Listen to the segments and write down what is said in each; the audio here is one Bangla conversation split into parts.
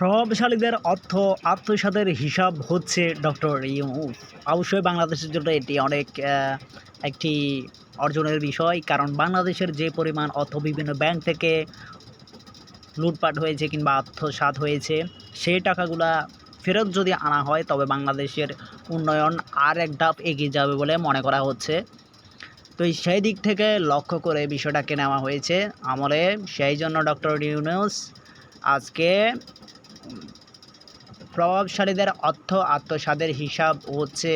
প্রভাবশালীদের অর্থ আত্মসাতের হিসাব হচ্ছে ডক্টর ইউনুস। অবশ্যই বাংলাদেশের জন্য এটি অনেক একটি অর্জনের বিষয়, কারণ বাংলাদেশের যে পরিমাণ অর্থ বিভিন্ন ব্যাংক থেকে লুটপাট হয়েছে কিংবা আত্মসাৎ হয়েছে, সেই টাকাগুলা ফেরত যদি আনা হয়, তবে বাংলাদেশের উন্নয়ন আর এক ধাপ এগিয়ে যাবে বলে মনে করা হচ্ছে। তো সেই দিক থেকে লক্ষ্য করে বিষয়টাকে নেওয়া হয়েছে আমলে। সেই জন্য ডক্টর ইউনুস আজকে প্রভাবশালীদের অর্থ আত্মসাদের হিসাব হচ্ছে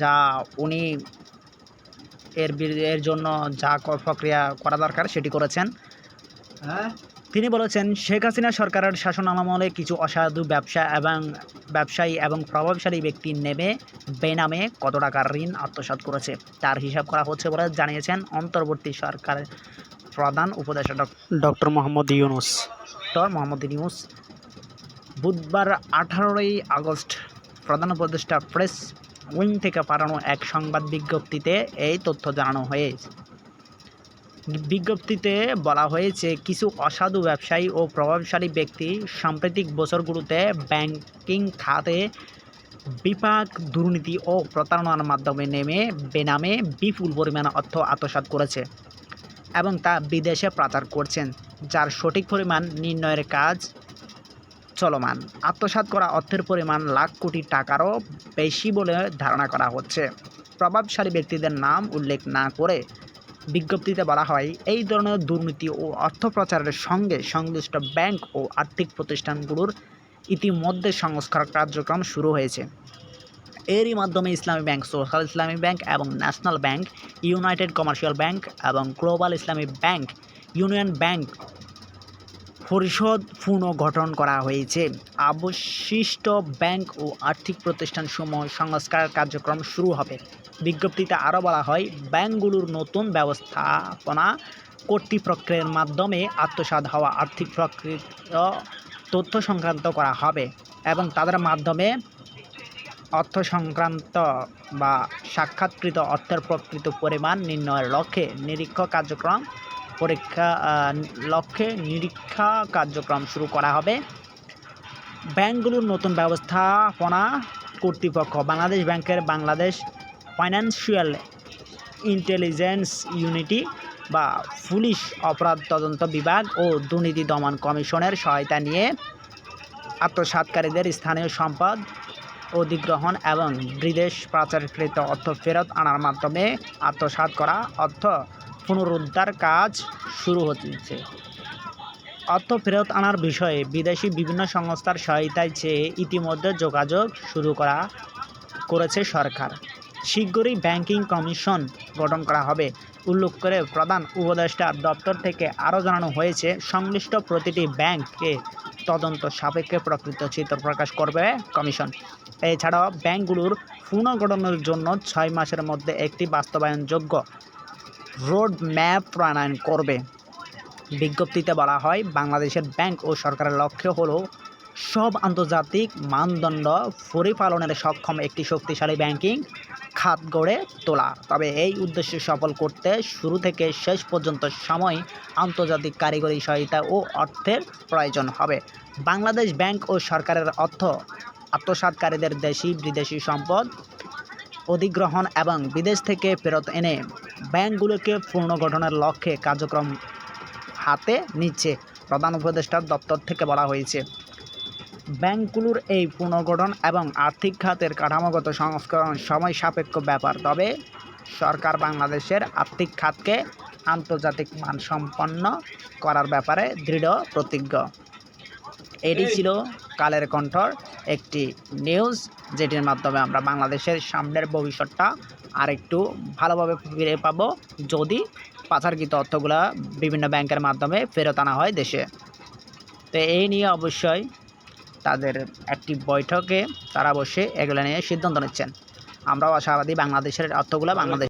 যা উনি এর এর জন্য যা প্রক্রিয়া করা দরকার সেটি করেছেন। তিনি বলেছেন শেখ হাসিনা সরকারের শাসন আমলে কিছু অসাধু ব্যবসা এবং ব্যবসায়ী এবং প্রভাবশালী ব্যক্তি নেমে বেনামে কত টাকার ঋণ আত্মসাৎ করেছে তার হিসাব করা হচ্ছে বলে জানিয়েছেন অন্তর্বর্তী সরকারের প্রধান উপদেষ্টা ডক্টর মোহাম্মদ ইউনুস। ডক্টর মোহাম্মদ ইউনুস। বুধবার আঠারোই আগস্ট প্রধান উপদেষ্টা প্রেস উইং থেকে পাঠানো এক সংবাদ বিজ্ঞপ্তিতে এই তথ্য জানানো হয়েছে। বিজ্ঞপ্তিতে বলা হয়েছে, কিছু অসাধু ব্যবসায়ী ও প্রভাবশালী ব্যক্তি সাম্প্রতিক বছরগুলোতে ব্যাংকিং খাতে বিপাক, দুর্নীতি ও প্রতারণার মাধ্যমে নেমে, বেনামে বিপুল পরিমাণ অর্থ আত্মসাৎ করেছে এবং তা বিদেশে পাচার করছেন, যার সঠিক পরিমাণ নির্ণয়ের কাজ চলমান। আত্মসাৎ করা অর্থের পরিমাণ লাখ কোটি টাকারও বেশি বলে ধারণা করা হচ্ছে। প্রভাবশালী ব্যক্তিদের নাম উল্লেখ না করে বিজ্ঞপ্তিতে বলা হয়, এই ধরনের দুর্নীতি ও অর্থ প্রচারের সঙ্গে সংশ্লিষ্ট ব্যাংক ও আর্থিক প্রতিষ্ঠানগুলোর ইতিমধ্যে সংস্কার কার্যক্রম শুরু হয়েছে। এরই মাধ্যমে Islami bank, social Islami bank এবং national bank, united commercial bank এবং global Islami bank, union bank পরিষদ পুনর্গঠন করা হয়েছে। অবশিষ্ট ব্যাংক ও আর্থিক প্রতিষ্ঠানসমূহ সংস্কার কার্যক্রম শুরু হবে। বিজ্ঞপ্তিতে আরও বলা হয়, ব্যাংকগুলোর নতুন ব্যবস্থাপনা কর্তৃপক্ষের মাধ্যমে আত্মসাৎ হওয়া আর্থিক প্রকৃত তথ্য সংক্রান্ত করা হবে এবং তাদের মাধ্যমে অর্থ সংক্রান্ত বা সাক্ষাৎকৃত অর্থের প্রকৃত পরিমাণ নির্ণয়ের লক্ষ্যে নিরীক্ষ কার্যক্রম পরীক্ষা লক্ষ্যে নিরীক্ষা কার্যক্রম শুরু করা হবে। ব্যাংকগুলোর নতুন ব্যবস্থাপনা কর্তৃপক্ষ, বাংলাদেশ ব্যাংকের বাংলাদেশ ফাইন্যান্সিয়াল ইন্টেলিজেন্স ইউনিটি বা পুলিশ অপরাধ তদন্ত বিভাগ ও দুর্নীতি দমন কমিশনের সহায়তা নিয়ে আত্মসাৎকারীদের স্থানীয় সম্পদ অধিগ্রহণ এবং বিদেশ পাচারকৃত অর্থ ফেরত আনার মাধ্যমে আত্মসাৎ করা, অর্থ পুনরুদ্ধার কাজ শুরু হচ্ছে। অর্থ ফেরত আনার বিষয়ে বিদেশি বিভিন্ন সংস্থার সহায়তায় চেয়ে ইতিমধ্যে যোগাযোগ শুরু করা করেছে সরকার। শীঘ্রই ব্যাংকিং কমিশন গঠন করা হবে। উল্লেখ করে প্রধান উপদেষ্টার দপ্তর থেকে আরও জানানো হয়েছে, সংশ্লিষ্ট প্রতিটি ব্যাংককে তদন্ত সাপেক্ষে প্রকৃত চিত্র প্রকাশ করবে কমিশন। এছাড়াও ব্যাংকগুলোর পুনর্গঠনের জন্য ছয় মাসের মধ্যে একটি বাস্তবায়নযোগ্য রোড ম্যাপ প্রণয়ন করবে। বিজ্ঞপ্তিতে বলা হয়, বাংলাদেশের ব্যাংক ও সরকারের লক্ষ্য হলো সব আন্তর্জাতিক মানদণ্ড পরিপালনের সক্ষম একটি শক্তিশালী ব্যাংকিং খাত গড়ে তোলা। তবে এই উদ্দেশ্য সফল করতে শুরু থেকে শেষ পর্যন্ত সময়, আন্তর্জাতিক কারিগরি সহায়তা ও অর্থের প্রয়োজন হবে। বাংলাদেশ ব্যাংক ও সরকারের অর্থ আত্মসাৎকারীদের দেশি বিদেশি সম্পদ অধিগ্রহণ এবং বিদেশ থেকে ফেরত এনে ব্যাংকগুলোকে পুনর্গঠনের লক্ষ্যে কার্যক্রম হাতে নিচ্ছে প্রধান উপদেষ্টার দপ্তর থেকে বলা হয়েছে। ব্যাংকগুলোর এই পুনর্গঠন এবং আর্থিক খাতের কাঠামোগত সংস্করণ সময় সাপেক্ষ ব্যাপার। তবে সরকার বাংলাদেশের আর্থিক খাতকে আন্তর্জাতিক মানসম্পন্ন করার ব্যাপারে দৃঢ় প্রতিজ্ঞ। এটি ছিল কালের কণ্ঠর একটি নিউজ যেটির মাধ্যমে আমরা বাংলাদেশের সামনের ভবিষ্যৎটা আরেকটু ভালোভাবে ফিরে পাবো যদি পাচারকৃত অর্থগুলা বিভিন্ন ব্যাংকের মাধ্যমে ফেরত আনা হয় দেশে। তো এই নিয়ে অবশ্যই তাদের একটি বৈঠকে তারা বসে এগুলো নিয়ে সিদ্ধান্ত নিচ্ছেন। আমরাও আশাবাদী বাংলাদেশের অর্থগুলো বাংলাদেশ